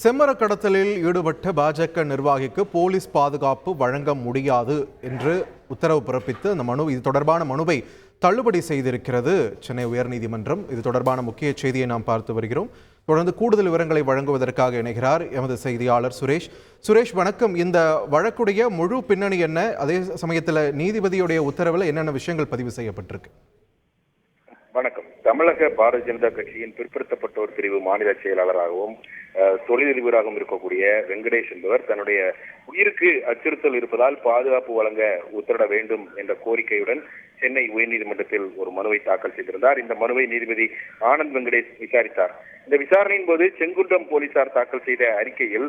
செம்மர கடத்தலில் ஈடுபட்ட பாஜக நிர்வாகிக்கு போலீஸ் பாதுகாப்பு வழங்க முடியாது என்று உத்தரவு பிறப்பித்து அந்த மனு இது தொடர்பான மனுவை தள்ளுபடி செய்திருக்கிறது. சென்னை உயர்நீதிமன்றம் இது தொடர்பான முக்கிய செய்தியை நாம் பார்த்து வருகிறோம். தொடர்ந்து கூடுதல் விவரங்களை வழங்குவதற்காக இணைகிறார் எமது செய்தியாளர் சுரேஷ். சுரேஷ் வணக்கம். இந்த வழக்குடைய முழு பின்னணி என்ன? அதே சமயத்தில் நீதிபதியுடைய உத்தரவில் என்னென்ன விஷயங்கள் பதிவு செய்யப்பட்டிருக்கு? வணக்கம். தமிழக பாரதிய ஜனதா கட்சியின் பிற்படுத்தப்பட்டோர் பிரிவு மாநில செயலாளராகவும் தொழிலதிபராகவும் இருக்கக்கூடிய வெங்கடேஷ் என்பவர் தன்னுடைய உயிருக்கு அச்சுறுத்தல் இருப்பதால் பாதுகாப்பு வழங்க உத்தரவிட வேண்டும் என்ற கோரிக்கையுடன் சென்னை உயர்நீதிமன்றத்தில் ஒரு மனுவை தாக்கல் செய்திருந்தார். இந்த மனுவை நீதிபதி ஆனந்த் வெங்கடேஷ் விசாரித்தார். இந்த விசாரணையின் போது செங்குன்றம் போலீசார் தாக்கல் செய்த அறிக்கையில்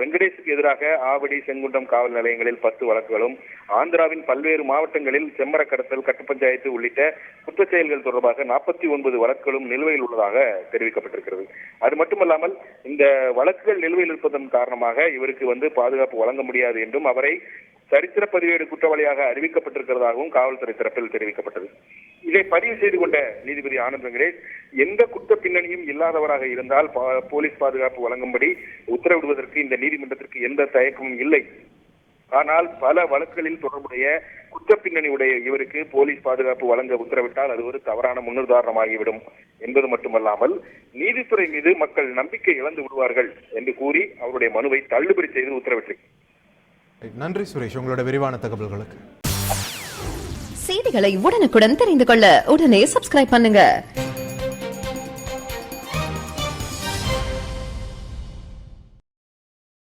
வெங்கடேஷுக்கு எதிராக ஆவடி செங்குன்றம் காவல் நிலையங்களில் பத்து வழக்குகளும் ஆந்திராவின் பல்வேறு மாவட்டங்களில் செம்மர கடத்தல் கட்டுப்பஞ்சாயத்து உள்ளிட்ட குற்ற செயல்கள் தொடர்பாக நாற்பத்தி ஒன்பது வழக்குகளும் நிலுவையில் உள்ளதாக தெரிவிக்கப்பட்டிருக்கிறது. அது மட்டுமல்லாமல் இந்த வழக்குகள் நிலுவையில் இருப்பதன் காரணமாக இவருக்கு வந்து பாதுகாப்பு வழங்க முடியாது என்றும் அவரை சரித்திர பதிவேடு குற்றவாளியாக அறிவிக்கப்பட்டிருக்கிறதாகவும் காவல்துறை தரப்பில் தெரிவிக்கப்பட்டது. இதை பதிவு செய்து கொண்ட நீதிபதி ஆனந்த் வெங்கடேஷ் எந்த குற்ற பின்னணியும் இல்லாதவராக இருந்தால் போலீஸ் பாதுகாப்பு வழங்கும்படி உத்தரவிடுவதற்கு இந்த நீதிமன்றத்திற்கு எந்த தயக்கமும் இல்லை. ஆனால் பல வழக்குகளில் தொடர்புடைய குற்ற பின்னணி உடைய இவருக்கு போலீஸ் பாதுகாப்பு வழங்க உத்தரவிட்டால் அது ஒரு தவறான முன்னுதாரணமாகிவிடும் என்பது மட்டுமல்லாமல் நீதித்துறை மீது மக்கள் நம்பிக்கை இழந்து விடுவார்கள் என்று கூறி அவருடைய மனுவை தள்ளுபடி செய்து உத்தரவிட்டிருக்கிறார் நன்றி சுரேஷ் உங்களோட விரிவான தகவல்களுக்கு. செய்திகளை உடனுக்குடன் தெரிந்து கொள்ள உடனே சப்ஸ்கிரைப் பண்ணுங்க.